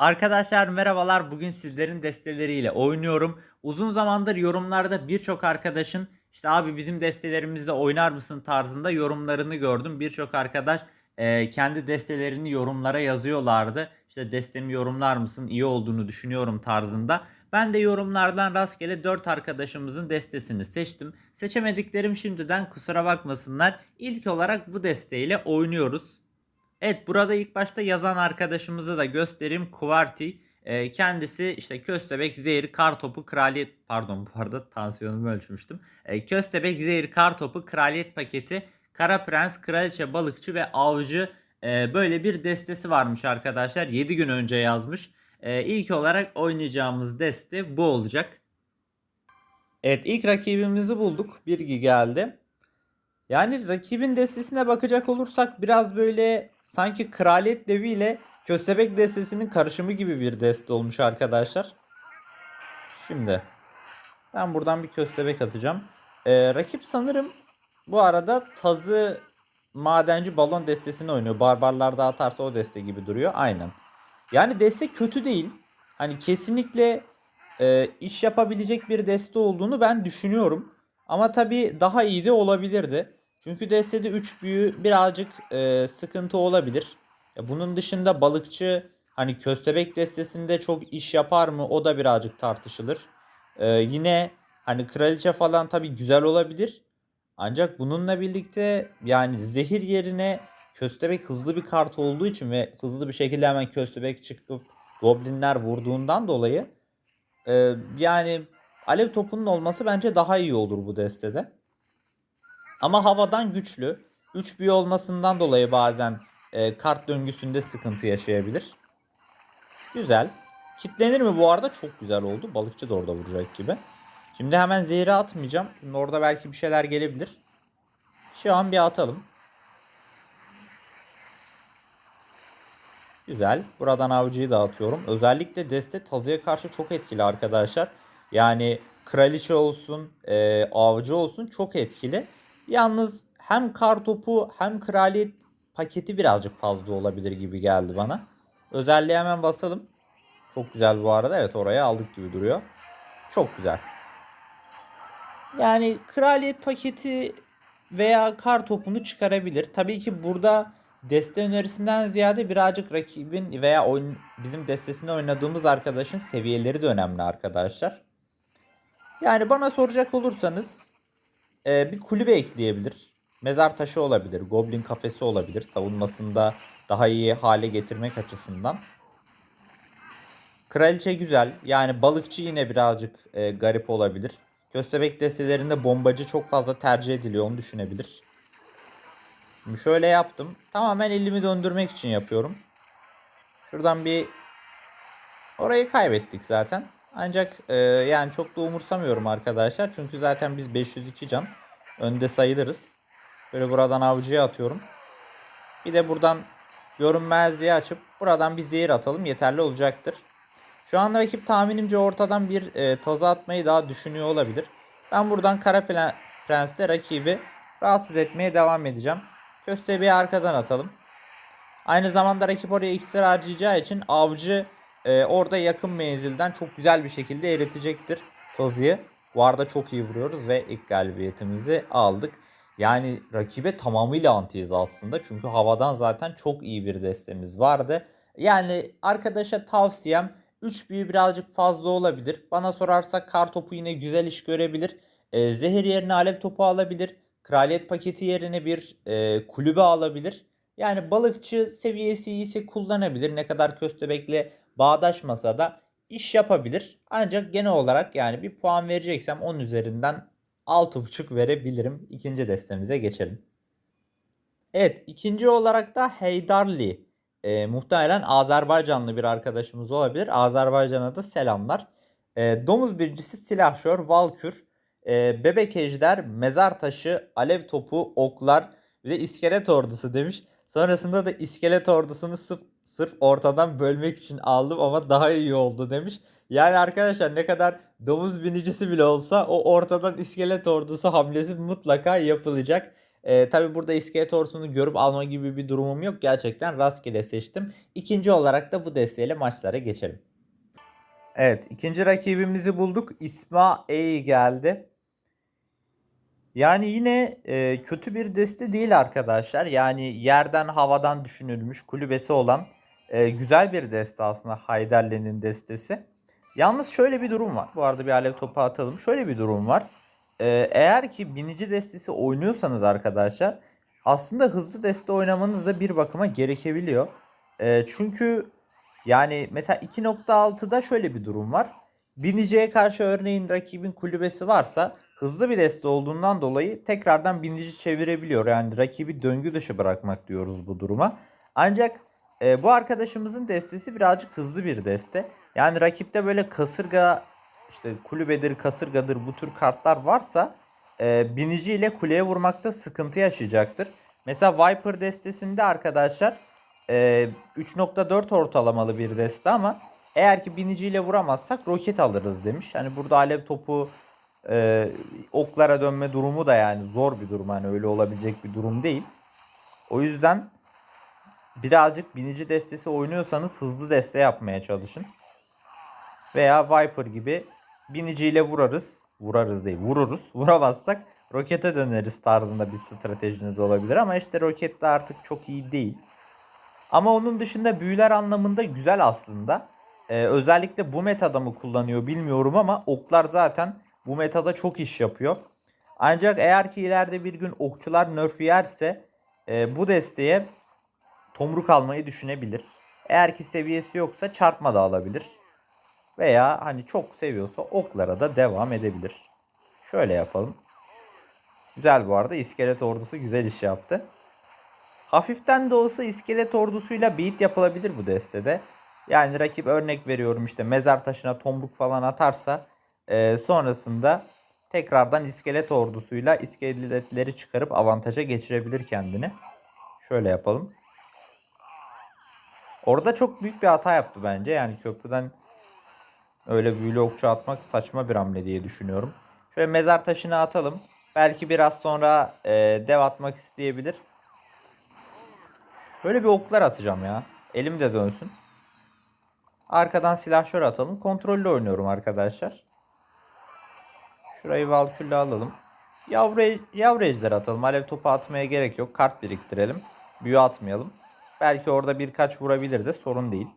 Arkadaşlar merhabalar. Bugün sizlerin desteleriyle oynuyorum. Uzun zamandır yorumlarda birçok arkadaşın işte abi bizim destelerimizle oynar mısın tarzında yorumlarını gördüm. Birçok arkadaş e, kendi destelerini yorumlara yazıyorlardı. İşte destemi yorumlar mısın? İyi olduğunu düşünüyorum tarzında. Ben de yorumlardan rastgele 4 arkadaşımızın destesini seçtim. Seçemediklerim şimdiden kusura bakmasınlar. İlk olarak bu desteğiyle oynuyoruz. Evet burada ilk başta yazan arkadaşımızı da göstereyim. Kuvarti. Ee, kendisi işte köstebek, zehir, kar topu, kraliyet pardon bu arada tansiyonumu ölçmüştüm. Ee, köstebek, zehir, kar topu, kraliyet paketi, kara prens, kraliçe, balıkçı ve avcı e, böyle bir destesi varmış arkadaşlar. 7 gün önce yazmış. Ee, ilk olarak oynayacağımız deste bu olacak. Evet ilk rakibimizi bulduk. Birgi geldi. Yani rakibin destesine bakacak olursak biraz böyle sanki kraliyet devi ile köstebek destesinin karışımı gibi bir deste olmuş arkadaşlar. Şimdi ben buradan bir köstebek atacağım. Ee, rakip sanırım bu arada tazı madenci balon destesini oynuyor. Barbarlar da atarsa o deste gibi duruyor. Aynen. Yani deste kötü değil. Hani kesinlikle e, iş yapabilecek bir deste olduğunu ben düşünüyorum. Ama tabii daha iyi de olabilirdi. Çünkü destede 3 büyü birazcık e, sıkıntı olabilir. Ya bunun dışında balıkçı hani köstebek destesinde çok iş yapar mı o da birazcık tartışılır. E, yine hani kraliçe falan tabii güzel olabilir. Ancak bununla birlikte yani zehir yerine köstebek hızlı bir kart olduğu için ve hızlı bir şekilde hemen köstebek çıkıp goblinler vurduğundan dolayı e, yani alev topunun olması bence daha iyi olur bu destede. Ama havadan güçlü. 3 büyü olmasından dolayı bazen e, kart döngüsünde sıkıntı yaşayabilir. Güzel. Kitlenir mi bu arada? Çok güzel oldu. Balıkçı da orada vuracak gibi. Şimdi hemen zehri atmayacağım. Şimdi orada belki bir şeyler gelebilir. Şu an bir atalım. Güzel. Buradan avcıyı da atıyorum. Özellikle deste tazıya karşı çok etkili arkadaşlar. Yani kraliçe olsun, e, avcı olsun çok etkili. Yalnız hem kar topu hem kraliyet paketi birazcık fazla olabilir gibi geldi bana. Özelliğe hemen basalım. Çok güzel bu arada. Evet oraya aldık gibi duruyor. Çok güzel. Yani kraliyet paketi veya kar topunu çıkarabilir. Tabii ki burada deste önerisinden ziyade birazcık rakibin veya oyun, bizim destesinde oynadığımız arkadaşın seviyeleri de önemli arkadaşlar. Yani bana soracak olursanız e, bir kulübe ekleyebilir. Mezar taşı olabilir. Goblin kafesi olabilir. Savunmasında daha iyi hale getirmek açısından. Kraliçe güzel. Yani balıkçı yine birazcık e, garip olabilir. Köstebek destelerinde bombacı çok fazla tercih ediliyor. Onu düşünebilir. Şimdi şöyle yaptım. Tamamen elimi döndürmek için yapıyorum. Şuradan bir orayı kaybettik zaten. Ancak e, yani çok da umursamıyorum arkadaşlar. Çünkü zaten biz 502 can önde sayılırız. Böyle buradan avcıya atıyorum. Bir de buradan görünmezliği açıp buradan bir zehir atalım yeterli olacaktır. Şu an rakip tahminimce ortadan bir e, tazı atmayı daha düşünüyor olabilir. Ben buradan Kara Prens'te rakibi rahatsız etmeye devam edeceğim. Köstebeği arkadan atalım. Aynı zamanda rakip oraya iksir harcayacağı için avcı e, orada yakın menzilden çok güzel bir şekilde eritecektir Tazı'yı. Bu arada çok iyi vuruyoruz ve ilk galibiyetimizi aldık. Yani rakibe tamamıyla antiyiz aslında. Çünkü havadan zaten çok iyi bir destemiz vardı. Yani arkadaşa tavsiyem 3 büyü birazcık fazla olabilir. Bana sorarsa kar topu yine güzel iş görebilir. E, zehir yerine alev topu alabilir. Kraliyet paketi yerine bir e, kulübe alabilir. Yani balıkçı seviyesi iyiyse kullanabilir. Ne kadar köstebekle bağdaşmasa da iş yapabilir. Ancak genel olarak yani bir puan vereceksem 10 üzerinden 6.5 verebilirim. İkinci destemize geçelim. Evet ikinci olarak da Heydarli. E, muhtemelen Azerbaycanlı bir arkadaşımız olabilir. Azerbaycan'a da selamlar. E, domuz biricisi silahşör, valkür, e, bebek ejder, mezar taşı, alev topu, oklar ve iskelet ordusu demiş. Sonrasında da iskelet ordusunu sırf, sırf ortadan bölmek için aldım ama daha iyi oldu demiş. Yani arkadaşlar ne kadar domuz binicisi bile olsa o ortadan iskelet ordusu hamlesi mutlaka yapılacak. E, Tabi burada iskelet ordusunu görüp alma gibi bir durumum yok. Gerçekten rastgele seçtim. İkinci olarak da bu desteğiyle maçlara geçelim. Evet ikinci rakibimizi bulduk. İsmail geldi. Yani yine e, kötü bir deste değil arkadaşlar. Yani yerden havadan düşünülmüş kulübesi olan e, güzel bir deste aslında Haydarli'nin destesi. Yalnız şöyle bir durum var. Bu arada bir alev topu atalım. Şöyle bir durum var. E, eğer ki binici destesi oynuyorsanız arkadaşlar aslında hızlı deste oynamanız da bir bakıma gerekebiliyor. E, çünkü yani mesela 2.6'da şöyle bir durum var. Biniciye karşı örneğin rakibin kulübesi varsa hızlı bir deste olduğundan dolayı tekrardan binici çevirebiliyor. Yani rakibi döngü dışı bırakmak diyoruz bu duruma. Ancak e, bu arkadaşımızın destesi birazcık hızlı bir deste. Yani rakipte böyle kasırga işte kulübedir, kasırgadır bu tür kartlar varsa e, binici ile kuleye vurmakta sıkıntı yaşayacaktır. Mesela Viper destesinde arkadaşlar e, 3.4 ortalamalı bir deste ama eğer ki biniciyle vuramazsak roket alırız demiş. Hani burada alev topu e, oklara dönme durumu da yani zor bir durum. Hani öyle olabilecek bir durum değil. O yüzden birazcık binici destesi oynuyorsanız hızlı deste yapmaya çalışın. Veya Viper gibi biniciyle vurarız. Vurarız değil vururuz. Vuramazsak rokete döneriz tarzında bir stratejiniz olabilir. Ama işte roket de artık çok iyi değil. Ama onun dışında büyüler anlamında güzel aslında. Ee, özellikle bu metada mı kullanıyor bilmiyorum ama oklar zaten bu metada çok iş yapıyor. Ancak eğer ki ileride bir gün okçular nerf yerse e, bu desteğe tomruk almayı düşünebilir. Eğer ki seviyesi yoksa çarpma da alabilir. Veya hani çok seviyorsa oklara da devam edebilir. Şöyle yapalım. Güzel bu arada iskelet ordusu güzel iş yaptı. Hafiften de olsa iskelet ordusuyla beat yapılabilir bu destede. Yani rakip örnek veriyorum işte mezar taşına tomruk falan atarsa e, sonrasında tekrardan iskelet ordusuyla iskeletleri çıkarıp avantaja geçirebilir kendini. Şöyle yapalım. Orada çok büyük bir hata yaptı bence. Yani köprüden öyle büyülü okçu atmak saçma bir hamle diye düşünüyorum. Şöyle mezar taşını atalım. Belki biraz sonra e, dev atmak isteyebilir. Böyle bir oklar atacağım ya. Elim de dönsün. Arkadan silahşör atalım. Kontrollü oynuyorum arkadaşlar. Şurayı valkülle alalım. Yavru, yavru ejder atalım. Alev topu atmaya gerek yok. Kart biriktirelim. Büyü atmayalım. Belki orada birkaç vurabilir de sorun değil.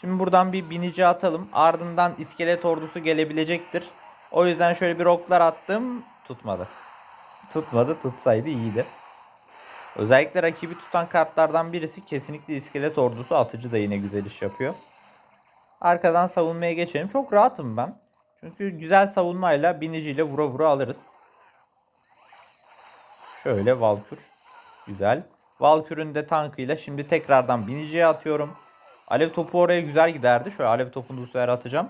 Şimdi buradan bir binici atalım. Ardından iskelet ordusu gelebilecektir. O yüzden şöyle bir oklar attım. Tutmadı. Tutmadı. Tutsaydı iyiydi. Özellikle rakibi tutan kartlardan birisi kesinlikle iskelet ordusu atıcı da yine güzel iş yapıyor. Arkadan savunmaya geçelim. Çok rahatım ben. Çünkü güzel savunmayla biniciyle vura vura alırız. Şöyle Valkür. Güzel. Valkür'ün de tankıyla şimdi tekrardan biniciye atıyorum. Alev topu oraya güzel giderdi. Şöyle alev topunu bu sefer atacağım.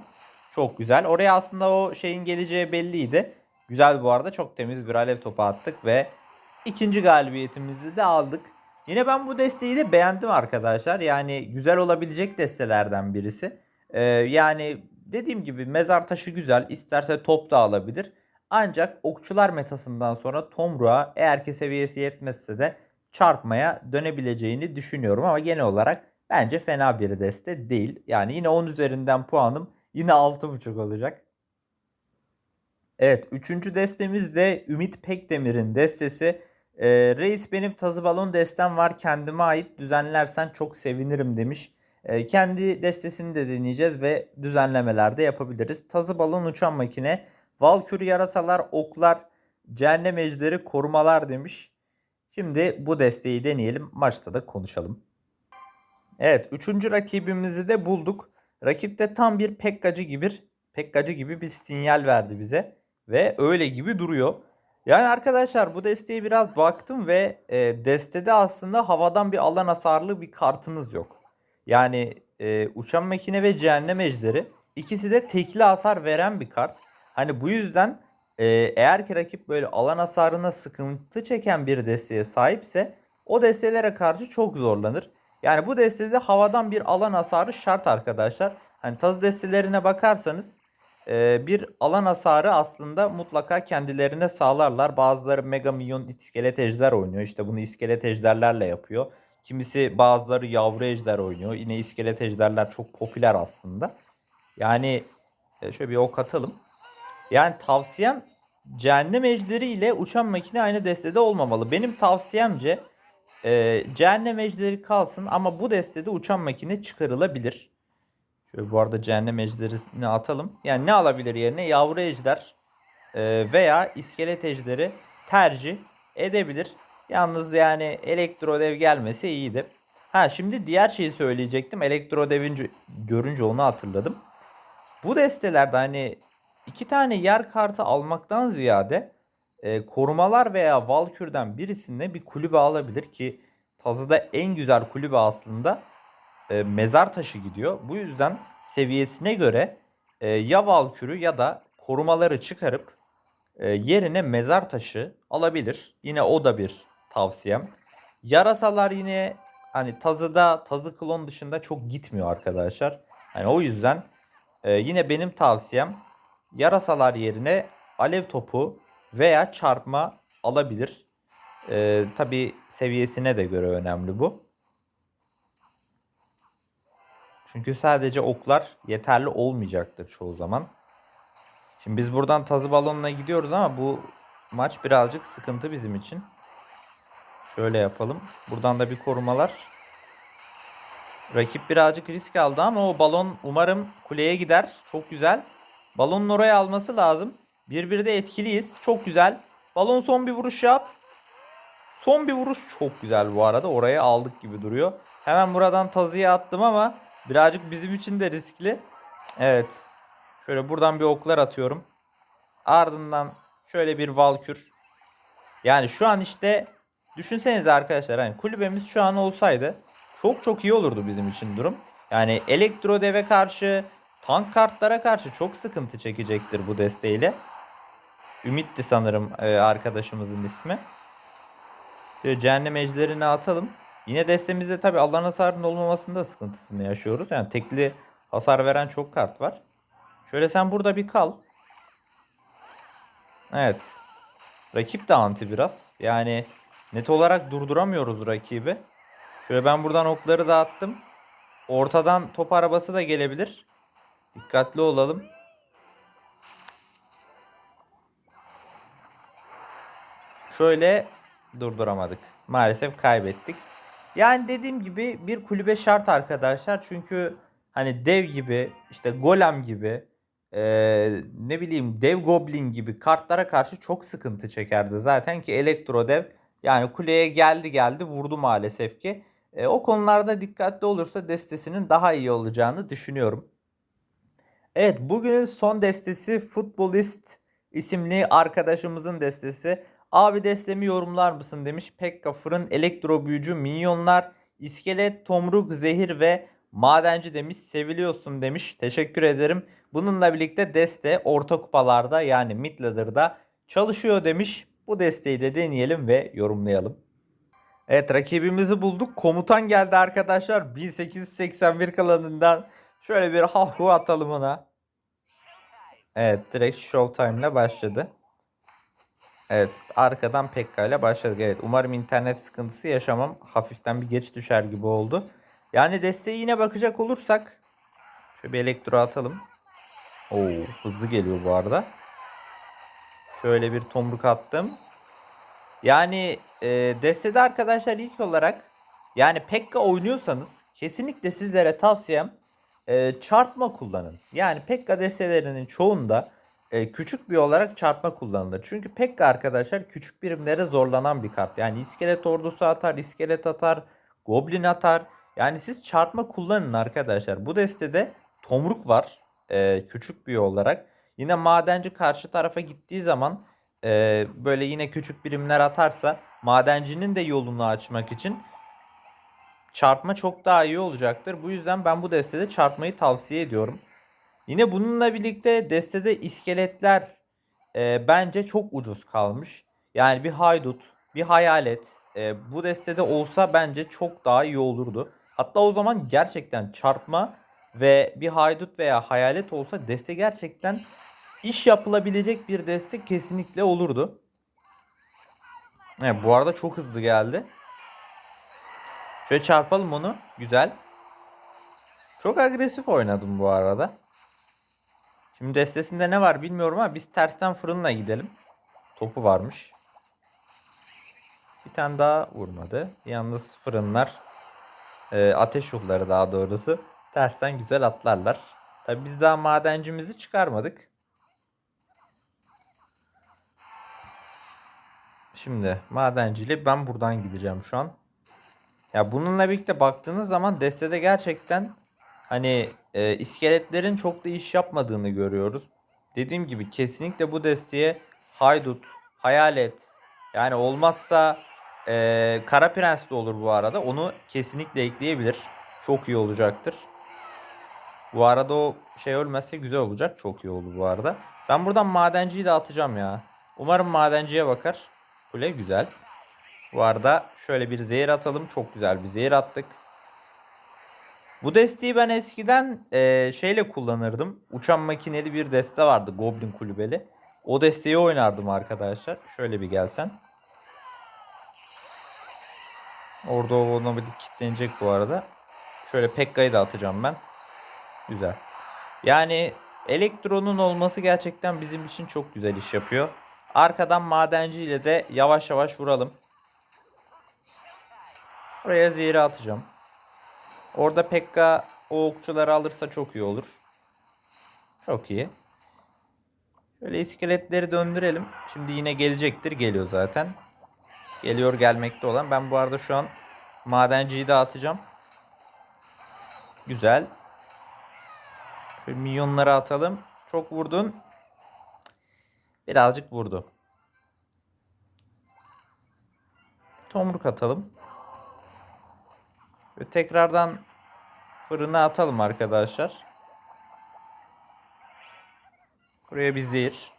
Çok güzel. Oraya aslında o şeyin geleceği belliydi. Güzel bu arada. Çok temiz bir alev topu attık ve ikinci galibiyetimizi de aldık. Yine ben bu desteği de beğendim arkadaşlar. Yani güzel olabilecek destelerden birisi. Ee, yani dediğim gibi mezar taşı güzel. İsterse top da alabilir. Ancak okçular metasından sonra Tomruğa eğer ki seviyesi yetmezse de çarpmaya dönebileceğini düşünüyorum. Ama genel olarak bence fena bir deste değil. Yani yine 10 üzerinden puanım yine 6.5 olacak. Evet 3. destemiz de Ümit Pekdemir'in destesi. Ee, Reis benim tazı balon destem var kendime ait düzenlersen çok sevinirim demiş. Ee, kendi destesini de deneyeceğiz ve düzenlemeler de yapabiliriz. Tazı balon uçan makine, Valkür yarasalar, oklar, cehennem ejderi, korumalar demiş. Şimdi bu desteği deneyelim. Maçta da konuşalım. Evet, üçüncü rakibimizi de bulduk. Rakip de tam bir pekkacı gibi, pekkacı gibi bir sinyal verdi bize ve öyle gibi duruyor. Yani arkadaşlar bu desteği biraz baktım ve e, destede aslında havadan bir alan hasarlı bir kartınız yok. Yani e, uçan makine ve cehennem ejderi ikisi de tekli hasar veren bir kart. Hani bu yüzden e, eğer ki rakip böyle alan hasarına sıkıntı çeken bir desteğe sahipse o destelere karşı çok zorlanır. Yani bu destede havadan bir alan hasarı şart arkadaşlar. Hani taz destelerine bakarsanız e, bir alan hasarı aslında mutlaka kendilerine sağlarlar. Bazıları Mega Milyon iskelet ejder oynuyor. İşte bunu iskelet ejderlerle yapıyor. Kimisi bazıları yavru ejder oynuyor. Yine iskelet ejderler çok popüler aslında. Yani e, şöyle bir ok atalım. Yani tavsiyem cehennem ejderi ile uçan makine aynı destede olmamalı. Benim tavsiyemce e, cehennem ejderi kalsın ama bu destede uçan makine çıkarılabilir. Şöyle bu arada cehennem ejderini atalım. Yani ne alabilir yerine? Yavru ejder e, veya iskelet ejderi tercih edebilir. Yalnız yani elektro dev gelmese iyiydi. Ha şimdi diğer şeyi söyleyecektim. Elektro devin görünce onu hatırladım. Bu destelerde hani iki tane yer kartı almaktan ziyade e, korumalar veya Valkür'den birisinde bir kulübe alabilir ki Tazı'da en güzel kulübe aslında e, mezar taşı gidiyor. Bu yüzden seviyesine göre e, ya Valkür'ü ya da korumaları çıkarıp e, yerine mezar taşı alabilir. Yine o da bir tavsiyem. Yarasalar yine hani Tazı'da Tazı klon dışında çok gitmiyor arkadaşlar. Hani o yüzden e, yine benim tavsiyem yarasalar yerine alev topu veya çarpma alabilir. E, Tabi seviyesine de göre önemli bu. Çünkü sadece oklar yeterli olmayacaktır çoğu zaman. Şimdi biz buradan tazı balonuna gidiyoruz ama bu maç birazcık sıkıntı bizim için. Şöyle yapalım. Buradan da bir korumalar. Rakip birazcık risk aldı ama o balon umarım kuleye gider. Çok güzel. Balonun oraya alması lazım. Birbiri etkiliyiz. Çok güzel. Balon son bir vuruş yap. Son bir vuruş çok güzel bu arada. Oraya aldık gibi duruyor. Hemen buradan tazıya attım ama birazcık bizim için de riskli. Evet. Şöyle buradan bir oklar atıyorum. Ardından şöyle bir valkür. Yani şu an işte düşünsenize arkadaşlar hani kulübemiz şu an olsaydı çok çok iyi olurdu bizim için durum. Yani elektro deve karşı tank kartlara karşı çok sıkıntı çekecektir bu desteğiyle. Ümit'ti sanırım e, arkadaşımızın ismi. Şöyle cehennem ejderini atalım. Yine destemizde tabi alan hasarının olmamasında sıkıntısını yaşıyoruz. Yani tekli hasar veren çok kart var. Şöyle sen burada bir kal. Evet. Rakip de anti biraz. Yani net olarak durduramıyoruz rakibi. Şöyle ben buradan okları dağıttım. Ortadan top arabası da gelebilir. Dikkatli olalım. Şöyle durduramadık. Maalesef kaybettik. Yani dediğim gibi bir kulübe şart arkadaşlar. Çünkü hani dev gibi işte golem gibi ee, ne bileyim dev goblin gibi kartlara karşı çok sıkıntı çekerdi. Zaten ki elektro dev yani kuleye geldi geldi vurdu maalesef ki. E, o konularda dikkatli olursa destesinin daha iyi olacağını düşünüyorum. Evet bugünün son destesi Futbolist isimli arkadaşımızın destesi. Abi destemi yorumlar mısın demiş. Pekka Fırın, Elektro Büyücü, Minyonlar, İskelet, Tomruk, Zehir ve Madenci demiş. Seviliyorsun demiş. Teşekkür ederim. Bununla birlikte deste orta kupalarda yani Midlader'da çalışıyor demiş. Bu desteği de deneyelim ve yorumlayalım. Evet rakibimizi bulduk. Komutan geldi arkadaşlar. 1881 kalanından. Şöyle bir hahhu atalım ona. Evet direkt Showtime ile başladı. Evet arkadan Pekka ile başladık. Evet umarım internet sıkıntısı yaşamam. Hafiften bir geç düşer gibi oldu. Yani desteği yine bakacak olursak. Şöyle bir elektro atalım. Oo hızlı geliyor bu arada. Şöyle bir tomruk attım. Yani e, destede arkadaşlar ilk olarak yani Pekka oynuyorsanız kesinlikle sizlere tavsiyem e, çarpma kullanın. Yani Pekka destelerinin çoğunda e, küçük bir olarak çarpma kullanılır. Çünkü Pekka arkadaşlar küçük birimlere zorlanan bir kart. Yani iskelet ordusu atar, iskelet atar, goblin atar. Yani siz çarpma kullanın arkadaşlar. Bu destede tomruk var e, küçük bir olarak. Yine madenci karşı tarafa gittiği zaman e, böyle yine küçük birimler atarsa madencinin de yolunu açmak için çarpma çok daha iyi olacaktır. Bu yüzden ben bu destede çarpmayı tavsiye ediyorum. Yine bununla birlikte destede iskeletler e, bence çok ucuz kalmış. Yani bir haydut, bir hayalet e, bu destede olsa bence çok daha iyi olurdu. Hatta o zaman gerçekten çarpma ve bir haydut veya hayalet olsa deste gerçekten iş yapılabilecek bir deste kesinlikle olurdu. Evet, bu arada çok hızlı geldi. Şöyle çarpalım onu. Güzel. Çok agresif oynadım bu arada. Şimdi destesinde ne var bilmiyorum ama biz tersten fırınla gidelim. Topu varmış. Bir tane daha vurmadı. Yalnız fırınlar e, ateş ruhları daha doğrusu tersten güzel atlarlar. Tabi biz daha madencimizi çıkarmadık. Şimdi madenciyle ben buradan gideceğim şu an. Ya bununla birlikte baktığınız zaman destede gerçekten hani e, iskeletlerin çok da iş yapmadığını görüyoruz. Dediğim gibi kesinlikle bu desteye haydut, hayalet yani olmazsa e, Kara Prens de olur bu arada. Onu kesinlikle ekleyebilir. Çok iyi olacaktır. Bu arada o şey ölmezse güzel olacak. Çok iyi oldu bu arada. Ben buradan madenciyi de atacağım ya. Umarım madenciye bakar. Kule güzel. Bu arada şöyle bir zehir atalım. Çok güzel bir zehir attık. Bu desteği ben eskiden e, şeyle kullanırdım. Uçan makineli bir deste vardı. Goblin kulübeli. O desteği oynardım arkadaşlar. Şöyle bir gelsen. Orada ona bir kilitlenecek bu arada. Şöyle Pekka'yı da atacağım ben. Güzel. Yani elektronun olması gerçekten bizim için çok güzel iş yapıyor. Arkadan madenci ile de yavaş yavaş vuralım. Oraya zehri atacağım. Orada Pekka o okçuları alırsa çok iyi olur. Çok iyi. Şöyle iskeletleri döndürelim. Şimdi yine gelecektir. Geliyor zaten. Geliyor gelmekte olan. Ben bu arada şu an madenciyi de atacağım. Güzel. Şöyle milyonları atalım. Çok vurdun. Birazcık vurdu. Tomruk atalım. Ve tekrardan fırına atalım arkadaşlar. Buraya bir zehir.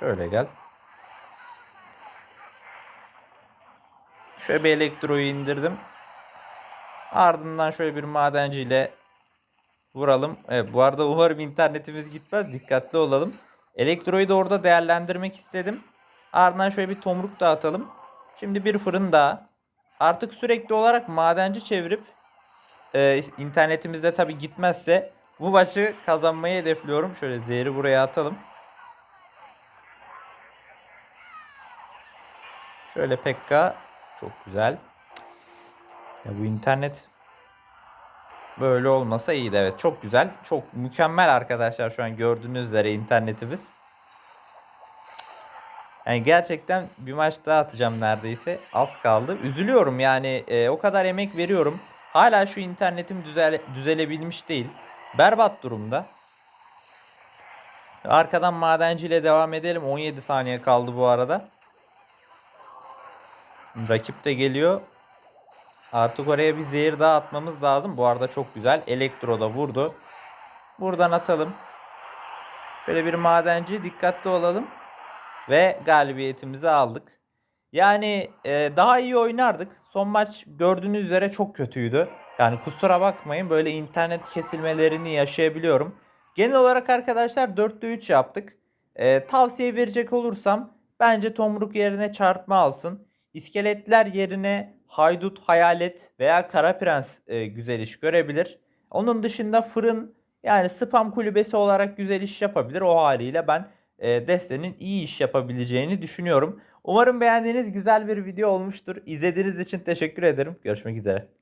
Şöyle gel. Şöyle bir elektroyu indirdim. Ardından şöyle bir madenciyle vuralım. Evet bu arada umarım internetimiz gitmez. Dikkatli olalım. Elektroyu da orada değerlendirmek istedim. Ardından şöyle bir tomruk da atalım. Şimdi bir fırın daha. Artık sürekli olarak madenci çevirip e, internetimizde tabi gitmezse bu maçı kazanmayı hedefliyorum. Şöyle zehri buraya atalım. Şöyle Pekka çok güzel. Ya bu internet böyle olmasa iyiydi. Evet çok güzel. Çok mükemmel arkadaşlar şu an gördüğünüz üzere internetimiz. Yani gerçekten bir maç daha atacağım neredeyse. Az kaldı. Üzülüyorum yani e, o kadar emek veriyorum. Hala şu internetim düzel düzelebilmiş değil. Berbat durumda. Arkadan madenciyle devam edelim. 17 saniye kaldı bu arada. Rakip de geliyor. Artık oraya bir zehir daha atmamız lazım. Bu arada çok güzel. Elektro da vurdu. Buradan atalım. Şöyle bir madenci dikkatli olalım. Ve galibiyetimizi aldık. Yani e, daha iyi oynardık. Son maç gördüğünüz üzere çok kötüydü. Yani kusura bakmayın böyle internet kesilmelerini yaşayabiliyorum. Genel olarak arkadaşlar 4'te 3 yaptık. E, tavsiye verecek olursam bence tomruk yerine çarpma alsın. İskeletler yerine haydut, hayalet veya kara prens e, güzel iş görebilir. Onun dışında fırın yani spam kulübesi olarak güzel iş yapabilir. O haliyle ben destenin iyi iş yapabileceğini düşünüyorum. Umarım beğendiğiniz güzel bir video olmuştur. İzlediğiniz için teşekkür ederim. Görüşmek üzere.